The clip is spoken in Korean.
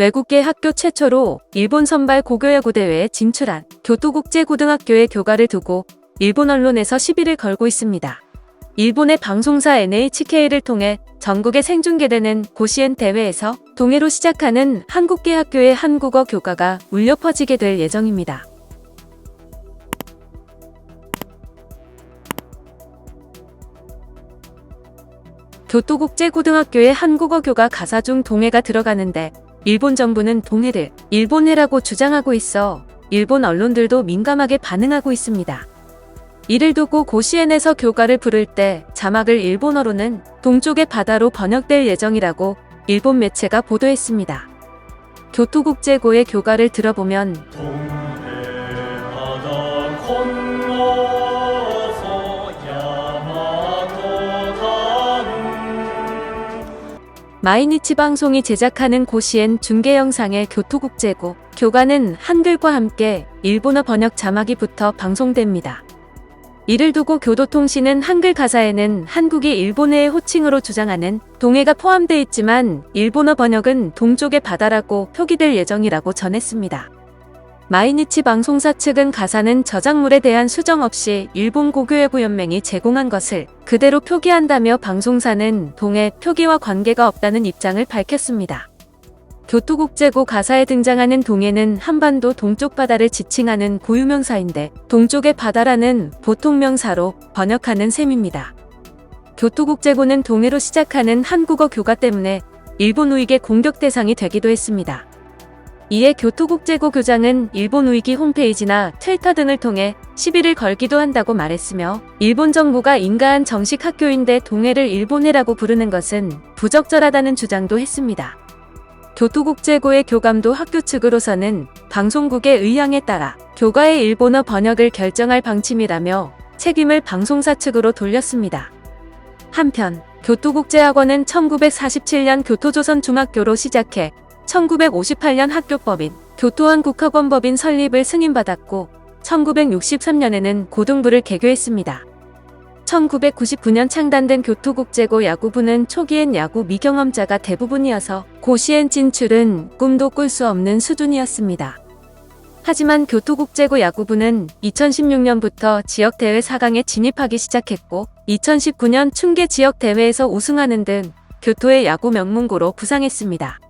외국계 학교 최초로 일본 선발 고교야구 대회에 진출한 교토국제고등학교의 교가를 두고 일본 언론에서 시비를 걸고 있습니다. 일본의 방송사 NHK를 통해 전국에 생중계되는 고시엔 대회에서 동해로 시작하는 한국계 학교의 한국어 교과가 울려 퍼지게 될 예정입니다. 교토국제고등학교의 한국어 교과 가사 중 동해가 들어가는데 일본 정부는 동해를 일본해라고 주장하고 있어 일본 언론들도 민감하게 반응하고 있습니다. 이를 두고 고시엔에서 교과를 부를 때 자막을 일본어로는 동쪽의 바다로 번역될 예정이라고 일본 매체가 보도했습니다. 교토국제고의 교과를 들어보면 동해 바다 건 마이니치 방송이 제작하는 고시엔 중계 영상의 교토국제고 교과는 한글과 함께 일본어 번역 자막이 붙어 방송됩니다. 이를 두고 교도통신은 한글 가사에는 한국이 일본해의 호칭으로 주장하는 동해가 포함돼 있지만 일본어 번역은 동쪽의 바다라고 표기될 예정이라고 전했습니다. 마이니치 방송사 측은 가사는 저작물에 대한 수정 없이 일본 고교외부 연맹이 제공한 것을 그대로 표기한다며 방송사는 동해 표기와 관계가 없다는 입장을 밝혔습니다. 교토국제고 가사에 등장하는 동해는 한반도 동쪽 바다를 지칭하는 고유명사인데 동쪽의 바다라는 보통명사로 번역하는 셈입니다. 교토국제고는 동해로 시작하는 한국어 교과 때문에 일본 우익의 공격 대상이 되기도 했습니다. 이에 교토국제고 교장은 일본 우익이 홈페이지나 트위터 등을 통해 시비를 걸기도 한다고 말했으며 일본 정부가 인가한 정식 학교인데 동해를 일본해라고 부르는 것은 부적절하다는 주장도 했습니다. 교토국제고의 교감도 학교 측으로서는 방송국의 의향에 따라 교과의 일본어 번역을 결정할 방침이라며 책임을 방송사 측으로 돌렸습니다. 한편 교토국제학원은 1947년 교토조선 중학교로 시작해 1958년 학교법인 교토한 국학원법인 설립을 승인받았고 1963년에는 고등부를 개교했습니다. 1999년 창단된 교토국제고 야구부는 초기엔 야구 미경험자가 대부분이어서 고시엔 진출은 꿈도 꿀 수 없는 수준이었습니다. 하지만 교토국제고 야구부는 2016년부터 지역대회 4강에 진입하기 시작했고 2019년 충계 지역대회에서 우승하는 등 교토의 야구 명문고로 부상했습니다.